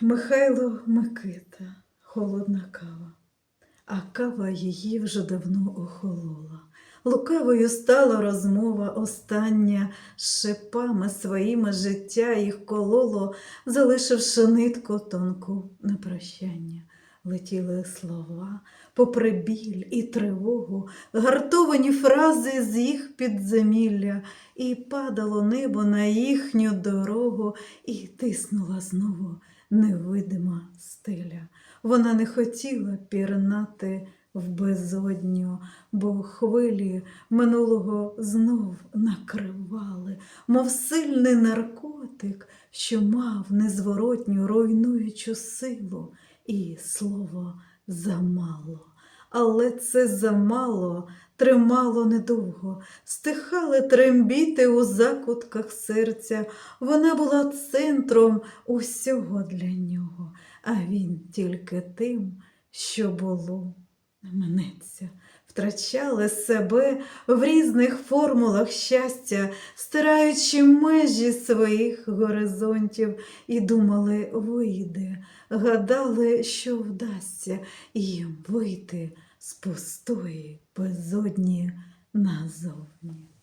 Михайло Микита, холодна кава, а кава її вже давно охолола. Лукавою стала розмова остання, шипами своїми життя їх кололо, залишивши нитку тонку на прощання. Летіли слова, попри біль і тривогу, гартовані фрази з їх підземілля, і падало небо на їхню дорогу, і тиснула знову невидима стиля. Вона не хотіла пірнати в безодню, бо хвилі минулого знов накривали, мов сильний наркотик, що мав незворотню руйнуючу силу, і слово замало. Але це замало тримало недовго, стихали трембіти у закутках серця. Вона була центром усього для нього, а він тільки тим, що було, минеться. Втрачали себе в різних формулах щастя, стираючи межі своїх горизонтів, і думали, вийде, гадали, що вдасться їм вийти з пустої безодні назовні.